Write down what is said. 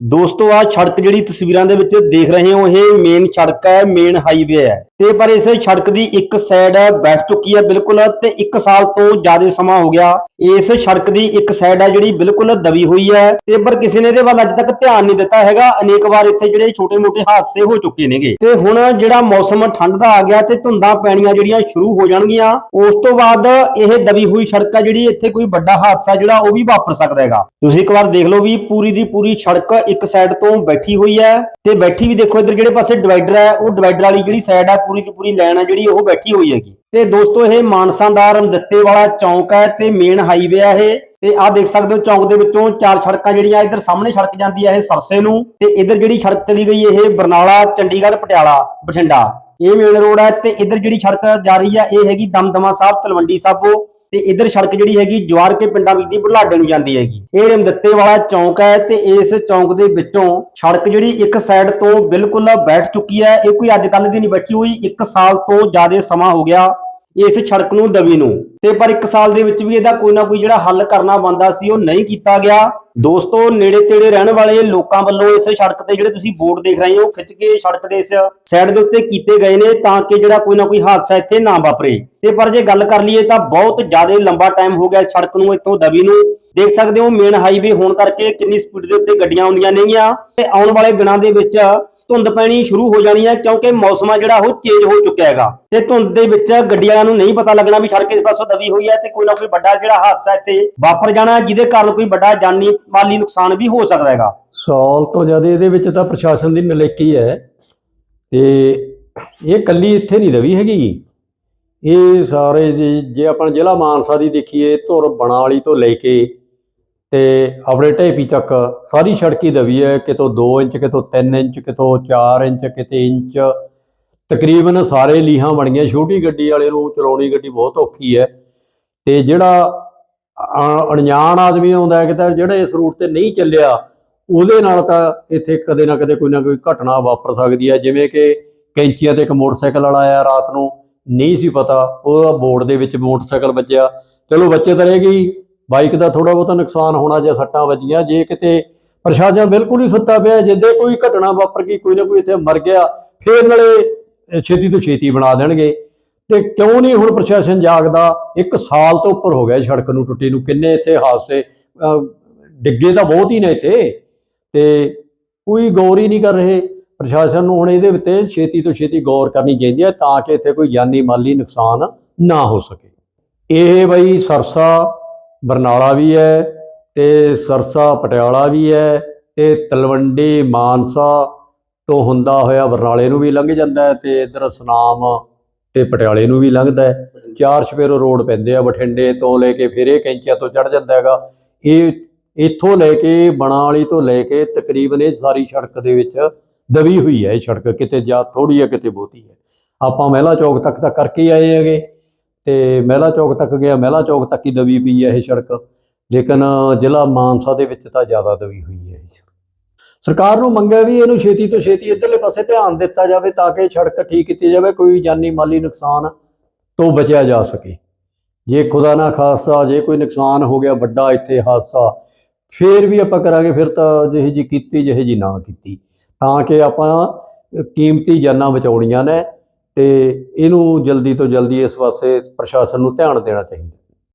ਦੋਸਤੋ ਆ ਸੜਕ ਜਿਹੜੀ ਤਸਵੀਰਾਂ ਦੇ ਵਿੱਚ ਦੇਖ ਰਹੇ ਹੋ, ਇਹ ਮੇਨ ਸੜਕ ਹੈ ਮੇਨ ਹਾਈਵੇ ਹੈ। ਤੇ ਪਰ ਇਸ ਸੜਕ ਦੀ ਇੱਕ ਸਾਈਡ ਬੈਠ ਚੁੱਕੀ ਹੈ ਬਿਲਕੁਲ, ਤੇ 1 ਸਾਲ ਤੋਂ ਜ਼ਿਆਦਾ ਸਮਾਂ ਹੋ ਗਿਆ। ਇਸ ਸੜਕ ਦੀ ਇੱਕ ਸਾਈਡ ਹੈ ਜਿਹੜੀ ਬਿਲਕੁਲ ਦਬੀ ਹੋਈ ਹੈ, ਤੇ ਪਰ ਕਿਸੇ ਨੇ ਇਹਦੇ ਵੱਲ ਅੱਜ ਤੱਕ ਧਿਆਨ ਨਹੀਂ ਦਿੱਤਾ ਹੈਗਾ। ਅਨੇਕ ਵਾਰ ਇੱਥੇ ਜਿਹੜੇ ਛੋਟੇ-ਮੋਟੇ ਹਾਦਸੇ ਹੋ ਚੁੱਕੇ ਨੇਗੇ। ਤੇ ਹੁਣ ਜਿਹੜਾ ਮੌਸਮ ਠੰਡ ਦਾ ਆ ਗਿਆ ਤੇ ਧੁੰਦਾਂ ਪੈਣੀਆਂ ਜਿਹੜੀਆਂ ਸ਼ੁਰੂ ਹੋ ਜਾਣਗੀਆਂ, ਉਸ ਤੋਂ ਬਾਅਦ ਇਹ ਦਬੀ ਹੋਈ ਸੜਕ ਹੈ ਜਿਹੜੀ ਇੱਥੇ ਕੋਈ ਵੱਡਾ ਹਾਦਸਾ ਜਿਹੜਾ ਉਹ ਵੀ ਵਾਪਰ ਸਕਦਾ ਹੈਗਾ। ਤੁਸੀਂ ਇੱਕ ਵਾਰ ਦੇਖ ਲਓ ਵੀ ਪੂਰੀ ਦੀ ਪੂਰੀ ਸੜਕ ਇੱਕ ਸਾਈਡ ਤੋਂ ਬੈਠੀ ਹੋਈ ਹੈ ਤੇ ਬੈਠੀ ਵੀ ਦੇਖੋ ਇੱਧਰ ਜਿਹੜੇ ਪਾਸੇ ਡਿਵਾਈਡਰ ਹੈ, ਉਹ ਡਿਵਾਈਡਰ ਵਾਲੀ ਜਿਹੜੀ ਸਾਈਡ ਹੈ ਪੂਰੀ ਦੀ ਪੂਰੀ ਲਾਈਨ ਹੈ ਜਿਹੜੀ ਉਹ ਬੈਠੀ ਹੋਈ ਹੈਗੀ। ਤੇ ਦੋਸਤੋ ਇਹ ਮਾਨਸਾਦਾਰ ਰਮਦੱਤੇ ਵਾਲਾ ਚੌਂਕ ਹੈ ਤੇ ਮੇਨ ਹਾਈਵੇ ਹੈ ਇਹ। ਤੇ ਆਹ ਦੇਖ ਸਕਦੇ ਹੋ ਚੌਂਕ ਦੇ ਵਿੱਚੋਂ ਚਾਰ ਸੜਕਾਂ ਜਿਹੜੀਆਂ ਇੱਧਰ ਸਾਹਮਣੇ ਸੜਕ ਜਾਂਦੀ ਹੈ ਇਹ ਸਰਸੇ ਨੂੰ। ਤੇ ਇੱਧਰ ਜਿਹੜੀ ਸੜਕ ਚਲੀ ਗਈ ਇਹ ਬਰਨਾਲਾ, ਚੰਡੀਗੜ੍ਹ, ਪਟਿਆਲਾ, ਬਠਿੰਡਾ। ਇਹ ਮੇਨ ਰੋਡ ਹੈ ਤੇ ਇੱਧਰ ਜਿਹੜੀ ਸੜਕ ਜਾ ਰਹੀ ਹੈ ਇਹ ਹੈਗੀ ਦਮਦਮਾ ਸਾਹਿਬ, ਤਲਵੰਡੀ ਸਾਬੋ। ਤੇ ਇੱਧਰ ਸੜਕ ਜਿਹੜੀ ਹੈਗੀ ਜਵਾਰ ਕੇ ਪਿੰਡਾਂ ਵਿੱਚ ਦੀ ਬੁਢਲਾਡੇ ਨੂੰ ਜਾਂਦੀ ਹੈਗੀ। ਇਹ ਰਮਦੱਤੇ ਵਾਲਾ ਚੌਂਕ ਹੈ ਤੇ ਇਸ ਚੌਂਕ ਦੇ ਵਿੱਚੋਂ ਸੜਕ ਜਿਹੜੀ ਇੱਕ ਸਾਈਡ ਤੋਂ ਬਿਲਕੁਲ ਬੈਠ ਚੁੱਕੀ ਹੈ। ਇਹ ਕੋਈ ਅੱਜ ਕੱਲ ਦੀ ਨਹੀਂ ਬੈਠੀ ਹੋਈ। ਇੱਕ ਸਾਲ ਤੋਂ ਜ਼ਿਆਦਾ ਸਮਾਂ ਹੋ ਗਿਆ। ਇਸ ਸੜਕ ਨੂੰ, ਦਵੀ ਨੂੰ। ਤੇ ਪਰ ਇੱਕ ਸਾਲ ਦੇ ਵਿੱਚ ਵੀ ਇਹਦਾ ਕੋਈ ਨਾ ਕੋਈ ਜਿਹੜਾ ਹੱਲ ਕਰਨਾ ਬੰਦਾ ਸੀ, ਉਹ ਨਹੀਂ ਕੀਤਾ ਗਿਆ। ਦੋਸਤੋ ਨੇੜੇ ਤੇੜੇ ਰਹਿਣ ਵਾਲੇ ਲੋਕਾਂ ਵੱਲੋਂ ਇਸ ਸੜਕ ਤੇ ਜਿਹੜੇ ਤੁਸੀਂ ਬੋਰਡ ਦੇਖ ਰਹੇ ਹੋ, ਖਿੱਚ ਕੇ ਸੜਕ ਦੇ ਇਸ ਸਾਈਡ ਦੇ ਉੱਤੇ ਕੀਤੇ ਗਏ ਨੇ ਤਾਂ ਕਿ ਜਿਹੜਾ ਕੋਈ ਨਾ ਕੋਈ ਹਾਦਸਾ ਇੱਥੇ ਨਾ ਵਾਪਰੇ। ਤੇ ਪਰ ਜੇ ਗੱਲ ਕਰ ਲਈਏ ਤਾਂ ਬਹੁਤ ਜ਼ਿਆਦਾ ਲੰਬਾ ਟਾਈਮ ਹੋ ਗਿਆ ਇਸ ਸੜਕ ਨੂੰ, ਇੱਥੋਂ ਦਵੀ ਨੂੰ। ਦੇਖ ਸਕਦੇ ਹੋ, ਮੇਨ ਹਾਈਵੇ ਹੋਣ ਕਰਕੇ ਕਿੰਨੀ ਸਪੀਡ ਦੇ ਉੱਤੇ ਗੱਡੀਆਂ ਆਉਂਦੀਆਂ ਨੇਗੀਆਂ। ਤੇ ਆਉਣ ਵਾਲੇ ਦਿਨਾਂ ਦੇ ਵਿੱਚ ਧੁੰਦ ਪੈਣੀ ਸ਼ੁਰੂ ਹੋ ਜਾਣੀ ਹੈ ਕਿਉਂਕਿ ਮੌਸਮ ਆ ਜਿਹੜਾ ਉਹ ਚੇਂਜ ਹੋ ਚੁੱਕਿਆ ਹੈਗਾ। ਤੇ ਧੁੰਦ ਦੇ ਵਿੱਚ ਗੱਡੀ ਵਾਲਿਆਂ ਨੂੰ ਨਹੀਂ ਪਤਾ ਲੱਗਣਾ ਵੀ ਸੜਕ ਇਸ ਪਾਸੋਂ ਦਬੀ ਹੋਈ ਹੈ ਤੇ ਕੋਈ ਨਾ ਕੋਈ ਵੱਡਾ ਜਿਹੜਾ ਹਾਦਸਾ ਇੱਥੇ ਵਾਪਰ ਜਾਣਾ ਜਿਹਦੇ ਕਾਰਨ ਕੋਈ ਵੱਡਾ ਜਾਨੀ ਮਾਲੀ ਨੁਕਸਾਨ ਵੀ ਹੋ ਸਕਦਾ ਹੈਗਾ। ਸਾਲ ਤੋਂ ਜ਼ਿਆਦਾ ਇਹਦੇ ਵਿੱਚ ਤਾਂ ਪ੍ਰਸ਼ਾਸਨ ਦੀ ਨਲੇਕੀ ਹੈ। ਤੇ ਇਹ ਕੱਲੀ ਇੱਥੇ ਨਹੀਂ ਦਵੀ ਹੈਗੀ। ਇਹ ਸਾਰੇ ਜੇ ਆਪਾਂ ਜ਼ਿਲ੍ਹਾ ਮਾਨਸਾ ਦੀ ਦੇਖੀਏ, ਧੁਰ ਬਣਾਲੀ ਤੋਂ ਲੈ ਕੇ ਤੇ ਆਪਣੇ ਢੇਪੀ ਤੱਕ ਸਾਰੀ ਸੜਕੀ ਦਵੀ ਹੈ, ਕਿਤੋਂ 2 ਇੰਚ, ਕਿਤੋਂ 3 ਇੰਚ, ਕਿਤੋਂ 4 ਇੰਚ, ਕਿਤੇ ਇੰਚ। ਤਕਰੀਬਨ ਸਾਰੇ ਲੀਹਾਂ ਬਣੀਆਂ, ਛੋਟੀ ਗੱਡੀ ਵਾਲੇ ਨੂੰ ਚਲਾਉਣੀ ਗੱਡੀ ਬਹੁਤ ਔਖੀ ਹੈ। ਤੇ ਜਿਹੜਾ, ਅ- ਅਣਜਾਣ ਆਦਮੀ ਆਉਂਦਾ ਹੈ, ਕਿਤੇ ਜਿਹੜਾ ਇਸ ਰੂਟ ਤੇ ਨਹੀਂ ਚੱਲਿਆ, ਉਹਦੇ ਨਾਲ ਤਾਂ ਇੱਥੇ ਕਦੇ ਨਾ ਕਦੇ ਕੋਈ ਨਾ ਕੋਈ ਘਟਨਾ ਵਾਪਰ ਸਕਦੀ ਹੈ। ਜਿਵੇਂ ਕਿ ਕੈਂਚੀਆਂ ਤੇ ਇੱਕ ਮੋਟਰਸਾਈਕਲ ਵਾਲਾ ਆਇਆ ਰਾਤ ਨੂੰ, ਨਹੀਂ ਸੀ ਪਤਾ, ਉਹਦਾ ਬੋਰਡ ਦੇ ਵਿੱਚ ਮੋਟਰਸਾਈਕਲ ਵੱਜਿਆ। ਚਲੋ ਬੱਚੇ ਤਾਂ ਰਹਿ ਗਈ ਬਾਈਕ ਦਾ ਥੋੜਾ ਬਹੁਤਾ ਨੁਕਸਾਨ ਹੋਣਾ ਜਾਂ ਸੱਟਾਂ ਵੱਜੀਆਂ, ਜੇ ਕਿਤੇ ਪ੍ਰਸ਼ਾਸਨ ਬਿਲਕੁਲ ਹੀ ਸੁੱਤਾ ਪਿਆ ਜਿੱਦੇ ਕੋਈ ਘਟਨਾ ਵਾਪਰ ਗਈ, ਕੋਈ ਨਾ ਕੋਈ ਇੱਥੇ ਮਰ ਗਿਆ, ਫੇਰ ਨਾਲੇ ਛੇਤੀ ਤੋਂ ਛੇਤੀ ਬਣਾ ਦੇਣਗੇ। ਤੇ ਕਿਉਂ ਨਹੀਂ ਹੁਣ ਪ੍ਰਸ਼ਾਸਨ ਜਾਗਦਾ? ਇੱਕ ਸਾਲ ਤੋਂ ਉੱਪਰ ਹੋ ਗਿਆ ਸੜਕ ਨੂੰ ਟੁੱਟੀ ਨੂੰ, ਕਿੰਨੇ ਇੱਥੇ ਹਾਦਸੇ ਡਿੱਗੇ ਤਾਂ ਬਹੁਤ ਹੀ ਨੇ ਇੱਥੇ। ਤੇ ਕੋਈ ਗੌਰ ਹੀ ਨਹੀਂ ਕਰ ਰਹੇ। ਪ੍ਰਸ਼ਾਸਨ ਨੂੰ ਹੁਣ ਇਹਦੇ ਉੱਤੇ ਛੇਤੀ ਤੋਂ ਛੇਤੀ ਗੌਰ ਕਰਨੀ ਚਾਹੀਦੀ ਹੈ ਤਾਂ ਕਿ ਇੱਥੇ ਕੋਈ ਜਾਨੀ ਮਾਲੀ ਨੁਕਸਾਨ ਨਾ ਹੋ ਸਕੇ। ਇਹ ਬਈ ਸਰਸਾ ਬਰਨਾਲਾ ਵੀ ਹੈ ਤੇ ਸਰਸਾ ਪਟਿਆਲਾ ਵੀ ਹੈ ਤੇ ਤਲਵੰਡੀ ਮਾਨਸਾ ਤੋਂ ਹੁੰਦਾ ਹੋਇਆ ਬਰਨਾਲੇ ਨੂੰ ਵੀ ਲੰਘ ਜਾਂਦਾ ਹੈ ਤੇ ਇਧਰ ਸੁਨਾਮ ਤੇ ਪਟਿਆਲੇ ਨੂੰ ਵੀ ਲੰਘਦਾ ਹੈ। ਚਾਰ ਸਪੇਰੋ ਰੋਡ ਪੈਂਦੇ ਆ, ਬਠਿੰਡੇ ਤੋਂ ਲੈ ਕੇ ਫਿਰ ਇਹ ਕੈਂਚੀਆਂ ਤੋਂ ਚੜ ਜਾਂਦਾ ਹੈਗਾ। ਇਹ ਇੱਥੋਂ ਲੈ ਕੇ ਬਣਾਲੀ ਤੋਂ ਲੈ ਕੇ ਤਕਰੀਬਨ ਇਹ ਸਾਰੀ ਸੜਕ ਦੇ ਵਿੱਚ ਦਬੀ ਹੋਈ ਹੈ। ਇਹ ਸੜਕ ਕਿਤੇ ਜਾਂ ਥੋੜੀ ਹੈ, ਕਿਤੇ ਬਹੁਤੀ ਹੈ। ਆਪਾਂ ਮਹਿਲਾ ਚੌਕ ਤੱਕ ਤਾਂ ਕਰਕੇ ਆਏ ਹੈਗੇ। ਤੇ ਮਹਿਲਾ ਚੌਕ ਤੱਕ ਗਿਆ, ਮਹਿਲਾ ਚੌਕ ਤੱਕ ਹੀ ਦਬੀ ਪਈ ਹੈ ਇਹ ਸੜਕ। ਲੇਕਿਨ ਜ਼ਿਲ੍ਹਾ ਮਾਨਸਾ ਦੇ ਵਿੱਚ ਤਾਂ ਜ਼ਿਆਦਾ ਦਬੀ ਹੋਈ ਹੈ ਇਹ ਸੜਕ। ਸਰਕਾਰ ਨੂੰ ਮੰਗਿਆ ਵੀ ਇਹਨੂੰ ਛੇਤੀ ਤੋਂ ਛੇਤੀ ਇਧਰਲੇ ਪਾਸੇ ਧਿਆਨ ਦਿੱਤਾ ਜਾਵੇ ਤਾਂ ਕਿ ਸੜਕ ਠੀਕ ਕੀਤੀ ਜਾਵੇ, ਕੋਈ ਜਾਨੀ ਮਾਲੀ ਨੁਕਸਾਨ ਤੋਂ ਬਚਿਆ ਜਾ ਸਕੇ। ਜੇ ਖੁਦਾ ਨਾ ਖਾਸਤਾ, ਜੇ ਕੋਈ ਨੁਕਸਾਨ ਹੋ ਗਿਆ ਵੱਡਾ ਇੱਥੇ ਹਾਦਸਾ, ਫੇਰ ਵੀ ਆਪਾਂ ਕਰਾਂਗੇ, ਫਿਰ ਤਾਂ ਜਿਹੇ ਜੀ ਕੀਤੀ, ਜਿਹੇ ਜੀ ਨਾ ਕੀਤੀ। ਤਾਂ ਕਿ ਆਪਾਂ ਕੀਮਤੀ ਜਾਨਾਂ ਬਚਾਉਣੀਆਂ ਨੇ। ਤੇ ਇਹਨੂੰ ਜਲਦੀ ਤੋਂ ਜਲਦੀ ਇਸ ਪਾਸੇ ਪ੍ਰਸ਼ਾਸਨ ਨੂੰ ਧਿਆਨ ਦੇਣਾ ਚਾਹੀਦਾ।